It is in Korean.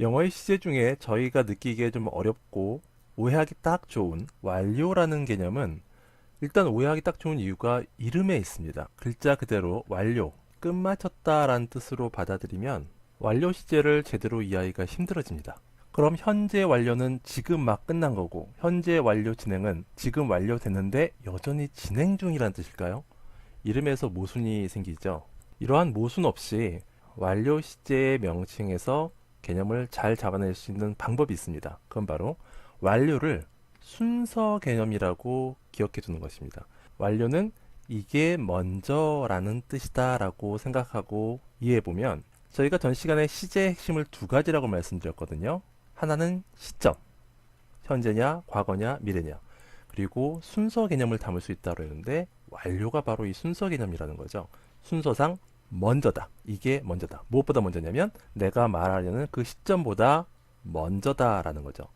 영어의 시제 중에 저희가 느끼기에 좀 어렵고 오해하기 딱 좋은 완료라는 개념은 일단 오해하기 딱 좋은 이유가 이름에 있습니다. 글자 그대로 완료, 끝마쳤다 라는 뜻으로 받아들이면 완료 시제를 제대로 이해하기가 힘들어집니다. 그럼 현재 완료는 지금 막 끝난 거고 현재 완료 진행은 지금 완료됐는데 여전히 진행 중이라는 뜻일까요? 이름에서 모순이 생기죠. 이러한 모순 없이 완료 시제의 명칭에서 개념을 잘 잡아낼 수 있는 방법이 있습니다. 그건 바로 완료를 순서 개념이라고 기억해 두는 것입니다. 완료는 이게 먼저라는 뜻이다라고 생각하고 이해해 보면 저희가 전 시간에 시제의 핵심을 두 가지라고 말씀드렸거든요. 하나는 시점, 현재냐, 과거냐, 미래냐. 그리고 순서 개념을 담을 수 있다고 했는데 완료가 바로 이 순서 개념이라는 거죠. 순서상 먼저다. 이게 먼저다. 무엇보다 먼저냐면 내가 말하려는 그 시점보다 먼저다라는 거죠.